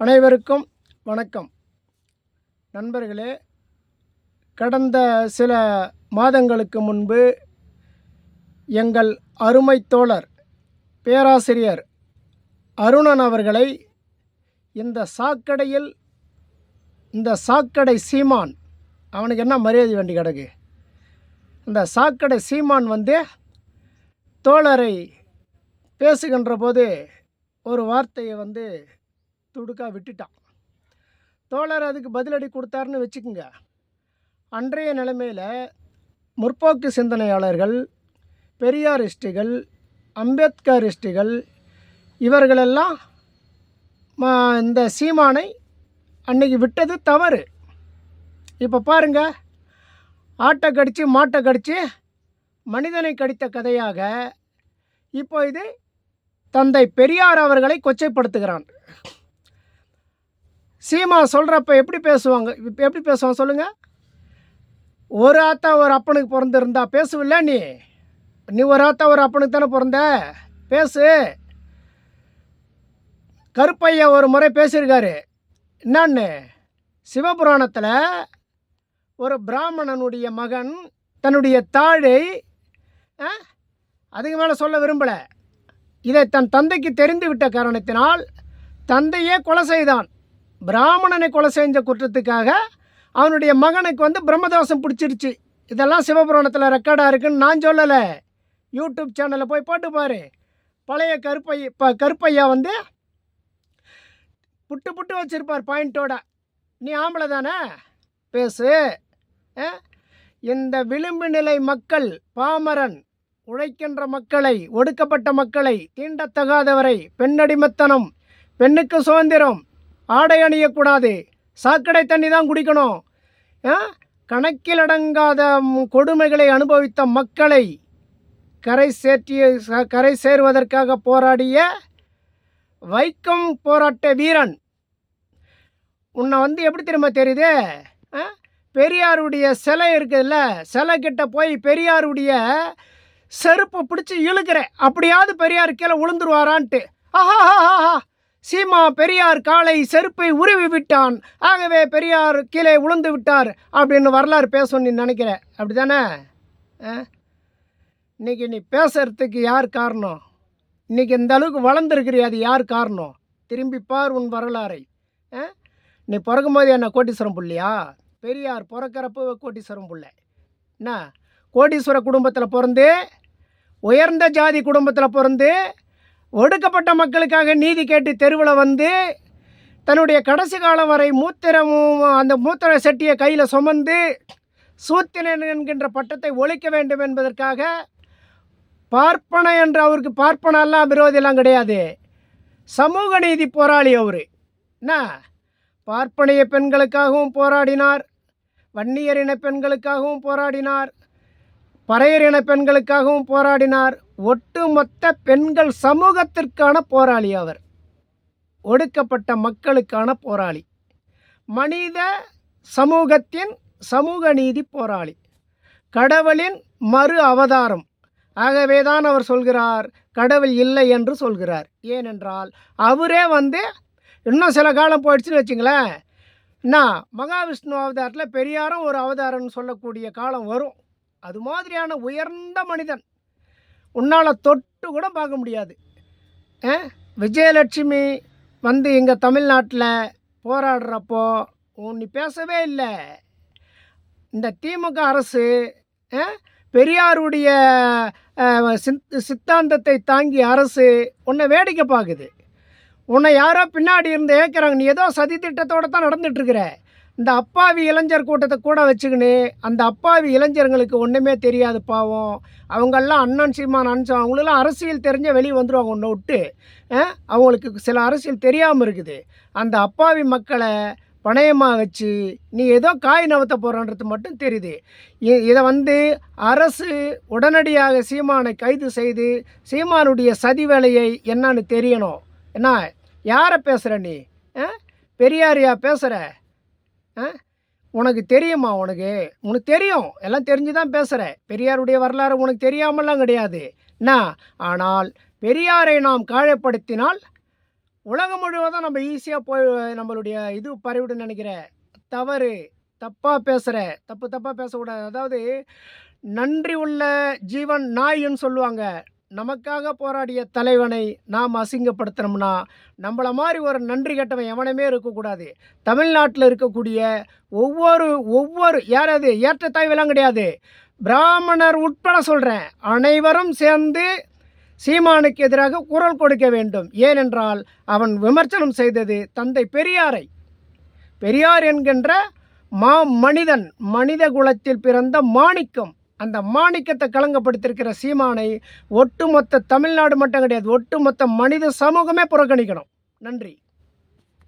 அனைவருக்கும் வணக்கம். நண்பர்களே கடந்த சில மாதங்களுக்கு முன்பு எங்கள் அருமை தோழர் பேராசிரியர் அருணன் அவர்களை இந்த சாக்கடையில் இந்த சாக்கடை சீமான் அவனுக்கு என்ன மரியாதை வேண்டி கிடக்கு? இந்த சாக்கடை சீமான் வந்து தோழரை பேசுகின்ற போது ஒரு வார்த்தையை வந்து துடுக்கா விட்டுட்டான். தோழர் அதுக்கு பதிலடி கொடுத்தாருன்னு வச்சுக்கோங்க. அன்றைய நிலைமையில் முற்போக்கு சிந்தனையாளர்கள் பெரியாரிஸ்டுகள் அம்பேத்கரிஸ்டுகள் இவர்களெல்லாம் ம- இந்த சீமானை அன்னைக்கு விட்டது தவறு. இப்போ பாருங்கள் ஆட்டை கடித்து மாட்டை கடித்து மனிதனை கடித்த கதையாக இப்போ இது தந்தை பெரியார் அவர்களை கொச்சைப்படுத்துகிறான். சீமா சொல்கிறப்ப எப்படி பேசுவாங்க? இப்போ எப்படி பேசுவாங்க சொல்லுங்கள் ஒரு ஆத்தா ஒரு அப்பனுக்கு பிறந்திருந்தா பேசுவில்ல நீ? நீ ஒரு ஆத்தா ஒரு அப்பனுக்கு தானே பிறந்த? பேசு. கருப்பையா ஒரு முறை பேசியிருக்காரு. என்னன்னு? சிவபுராணத்தில் ஒரு பிராமணனுடைய மகன் தன்னுடைய தாழை ஆ, அதுக்கு மேலே சொல்ல விரும்பலை. இதை தன் தந்தைக்கு தெரிந்து விட்ட காரணத்தினால் தந்தையே கொலை செய்தான். பிராமணனை கொலை செஞ்ச குற்றத்துக்காக அவனுடைய மகனுக்கு வந்து பிரம்மதோஷம் பிடிச்சிருச்சு. இதெல்லாம் சிவபுராணத்தில் ரெக்கார்டாக இருக்குன்னு நான் சொல்லலை. யூடியூப் சேனலில் போய் போட்டு பாரு. பழைய கருப்பை இப்போ கருப்பையா வந்து புட்டு புட்டு வச்சிருப்பார் பாயிண்ட்டோட நீ ஆம்பளை தானே? பேசு. ஆ? இந்த விளிம்பு நிலை மக்கள் பாமரன் உழைக்கின்ற மக்களை ஒடுக்கப்பட்ட மக்களை தீண்டத்தகாதவரை பெண்ணடிமத்தனம் பெண்ணுக்கு சுதந்திரம் ஆடை அணியக்கூடாது. சாக்கடை தண்ணி தான் குடிக்கணும். ஆ? கணக்கில் அடங்காத கொடுமைகளை அனுபவித்த மக்களை கரை சேற்றிய ச- கரை சேருவதற்காக போராடிய வைக்கம் போராட்ட வீரன். உன்னை வந்து எப்படி தெரியுமா தெரியுது? ஆ? பெரியாருடைய சிலை இருக்குதுல்ல சிலை கிட்ட போய் பெரியாருடைய செருப்பை பிடிச்சி இழுக்கிற அப்படியாவது பெரியார் கீழே விழுந்துருவாரான்ட்டு ஆஹா சீமா பெரியார் காலை செருப்பை உருவி விட்டான். ஆகவே பெரியார் கீழே விழுந்து விட்டார் அப்படின்னு வரலாறு பேசணும் நீ நினைக்கிற அப்படி தானே இன்னைக்கு நீ பேசுறதுக்கு யார் காரணம்? இன்னைக்கு இந்த அளவுக்கு வளர்ந்துருக்கிறீ அது யார் காரணம்? திரும்பி பார் உன் வரலாறை. ஆ? நீ பிறக்கும்போது என்ன கோட்டீஸ்வரம் புள்ளியா? பெரியார் பிறக்கிறப்போ கோட்டீஸ்வரம் புள்ளை. என்ன? கோடீஸ்வர குடும்பத்தில் பிறந்து உயர்ந்த ஜாதி குடும்பத்தில் பிறந்து ஒடுக்கப்பட்ட மக்களுக்காக நீதி கேட்டு தெருவில் வந்து தன்னுடைய கடைசி காலம் வரை மூத்திரமும் அந்த மூத்திர செட்டியை கையில் சுமந்து சூத்திரன் என்கின்ற பட்டத்தை ஒழிக்க வேண்டும் என்பதற்காக பார்ப்பன என்று அவருக்கு பார்ப்பனெல்லாம் விரோதியெல்லாம் கிடையாது. சமூக நீதி போராளி அவர். என்ன? பார்ப்பனைய பெண்களுக்காகவும் போராடினார் வன்னியர் பெண்களுக்காகவும் போராடினார் பறையர் இன பெண்களுக்காகவும் போராடினார். ஒட்டுமொத்த பெண்கள் சமூகத்திற்கான போராளி அவர். ஒடுக்கப்பட்ட மக்களுக்கான போராளி. மனித சமூகத்தின் சமூக நீதி போராளி. கடவுளின் மறு அவதாரம். ஆகவே தான் அவர் சொல்கிறார் கடவுள் இல்லை என்று சொல்கிறார். ஏனென்றால் அவரே வந்து இன்னும் சில காலம் போயிடுச்சுன்னு வச்சுங்களேன். என்ன மகாவிஷ்ணு அவதாரத்தில் பெரியாரும் ஒரு அவதாரம்னு சொல்லக்கூடிய காலம் வரும். அது மாதிரியான உயர்ந்த மனிதன் உன்னால் தொட்டு கூட பார்க்க முடியாது. ஆ? விஜயலட்சுமி வந்து இங்கே தமிழ்நாட்டில் போராடுறப்போ உன் நீ பேசவே இல்லை. இந்த திமுக அரசு பெரியாருடைய சித் சித்தாந்தத்தை தாங்கி அரசு உன்னை வேடிக்கை பார்க்குது. உன்னை யாரோ பின்னாடி இருந்து ஏற்கிறாங்க நீ ஏதோ சதி திட்டத்தோடு தான் நடந்துட்டுருக்கிற இந்த அப்பாவி இளைஞர் கூட்டத்தை கூட வச்சுக்கின்னு அந்த அப்பாவி இளைஞர்களுக்கு ஒன்றுமே தெரியாது பாவம். அவங்கெல்லாம் அண்ணன் சீமான் அனுசம் அவங்களெல்லாம் அரசியல் தெரிஞ்ச வெளியே வந்துடுவாங்க ஒன்று விட்டு. ஆ? அவங்களுக்கு சில அரசியல் தெரியாமல் இருக்குது. அந்த அப்பாவி மக்களை பணயமாக வச்சு நீ ஏதோ காய் நவத்த போகிறன்றது மட்டும் தெரியுது. இ- இதை வந்து அரசு உடனடியாக சீமானை கைது செய்து சீமானுடைய சதி வேலையை என்னன்னு தெரியணும். என்ன? யாரை பேசுகிற நீ? ஆ? பெரியாரியா பேசுகிற உனக்கு தெரியுமா உனக்கு? உனக்கு தெரியும். எல்லாம் தெரிஞ்சு தான் பேசுகிற பெரியாருடைய வரலாறு உனக்கு தெரியாமலாம் கிடையாது. என்ன? ஆனால் பெரியாரை நாம் காயப்படுத்தினால் உலகம் முழுவதும் நம்ம ஈஸியாக போய் நம்மளுடைய இது பரவிடும் நினைக்கிறேன் தவறு. தப்பாக பேசுகிற தப்பு தப்பாக பேசக்கூடாது. அதாவது நன்றி உள்ள ஜீவன் நாயின்னு சொல்லுவாங்க. நமக்காக போராடிய தலைவனை நாம் அசிங்கப்படுத்தினோம்னா நம்மளை மாதிரி ஒரு நன்றி கட்டவன் எவனுமே இருக்கக்கூடாது. தமிழ்நாட்டில் இருக்கக்கூடிய ஒவ்வொரு ஒவ்வொரு யாராவது ஏற்றத்தாழ்வெல்லாம் கிடையாது. பிராமணர் உட்பட சொல்கிறேன் அனைவரும் சேர்ந்து சீமானுக்கு எதிராக குரல் கொடுக்க வேண்டும். ஏனென்றால் அவன் விமர்சனம் செய்தது தந்தை பெரியாரை. பெரியார் என்கின்ற மா மனிதன் மனித குலத்தில் பிறந்த மாணிக்கம். அந்த மாணிக்கத்தை களங்கப்படுத்தியிருக்கிற சீமானை ஒட்டுமொத்த தமிழ்நாடு மட்டும் கிடையாது ஒட்டுமொத்த மனித சமூகமே புறக்கணிக்கணும். நன்றி.